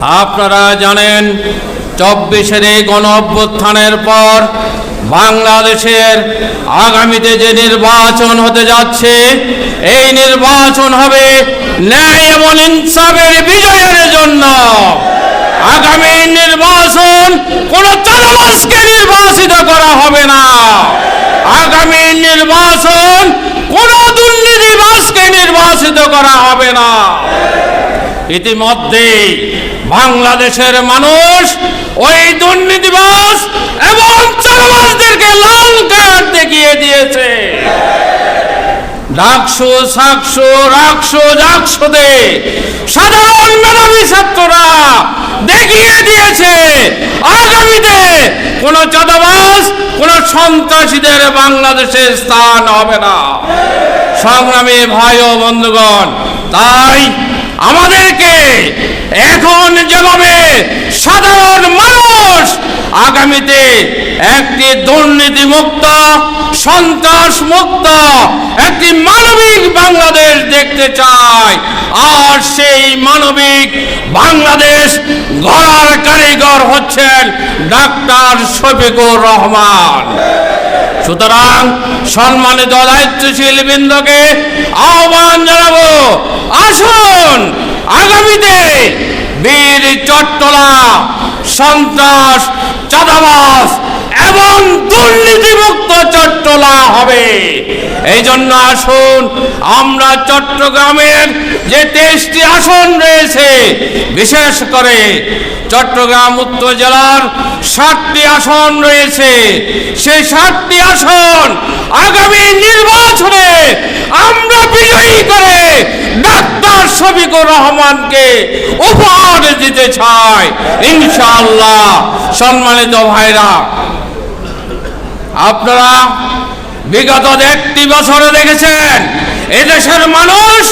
আপনারা জানেন, চব্বিশের এই গণ অভ্যুত্থানের পর বাংলাদেশের আগামীতে যে নির্বাচন হতে যাচ্ছে, এই নির্বাচন হবে ন্যায় এবং ইনসাফের বিজয়ের জন্য। আগামী নির্বাচন কোন চালাবাসকে নির্বাচিত করা হবে না। আগামী নির্বাচন কোন দুর্নীতিবাসকে নির্বাচিত করা হবে না। ইতিমধ্যে বাংলাদেশের মানুষ ওই দুর্নীতিবাস এবং চালাবাসদেরকে লাল কার্ড দেখিয়ে দিয়েছে। ডাকশো সাকশো রাকশো জাকশোতে সাধারণ মেধাবী ছাত্ররা দেখিয়ে দিয়েছে, আগামীতে কোন চাঁদাবাস কোন সন্ত্রাসীদের বাংলাদেশে স্থান হবে না। সংগ্রামী ভাই ও বন্ধুগণ, তাই আমাদেরকে এখন যেভাবে সাধারণ মানুষ। আগামীতে একটি দুর্নীতি মুক্ত সন্ত্রাস মুক্ত একটি মানবিক বাংলাদেশ দেখতে চায় আর সেই মানবিক বাংলাদেশ গড়ার কারিগর হচ্ছেন ডাক্তার শফিকুর রহমান। সুতরাং সম্মানিত দায়িত্বশীল বৃন্দকে আহ্বান জানাব। আসুন, আগামীতে বীর চট্টলা, সন্ত্রাস চাঁদাবাস এবং দুর্নীতিমুক্ত চট্টলা হবে। এই জন্য আসুন, আমরা চট্টগ্রামের যে তেইশটি আসন রয়েছে, বিশেষ করে চট্টগ্রাম উত্তর জেলার ষাটটি আসন রয়েছে। সেই সাতটি আসন আগামী নির্বাচনে আমরা বিজয়ী করে ডাক্তার শফিকুর রহমানকে উপহার দিতে চাই। ইনশাআল্লাহ। সম্মানিত ভাইরা, আপনারা বিগত একটি বছরে দেখেছেন এদেশের মানুষ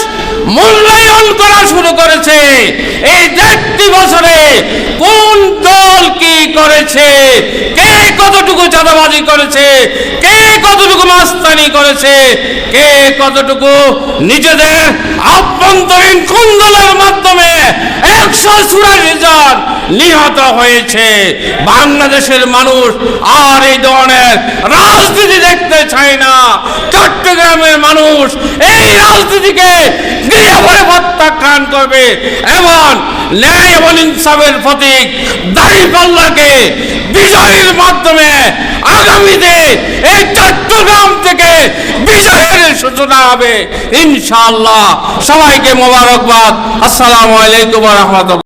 মূল্যায়ন করা শুরু করেছে। এই দেড়টি বছরে কোন দল কি করেছে? কে কতটুকু চাঁদাবাজি করেছে? কে কতটুকু মাস্তানি করেছে? কে কতটুকু নিজেদের আভ্যন্তরীণ কুন্দলের মাধ্যমে একশো চুরাশি জন নিহত হয়েছে। বাংলাদেশের মানুষ আর এই ধরনের রাজনীতি দেখতে চায় না। চট্টগ্রামের মানুষ এই রাজনীতিকে গৃহভরে প্রত্যাখ্যান করবে। এবং ন্যায় এবং ইনসাফের প্রতীক দাঁড়িপাল্লাকে বিজয়ের মাধ্যমে আগামীতে এই চট্টগ্রাম থেকে বিজয়ের সূচনা হবে। ইনশাআল্লাহ। সবাইকে মোবারকবাদ। আসসালামু আলাইকুম রহমতুল্লাহ।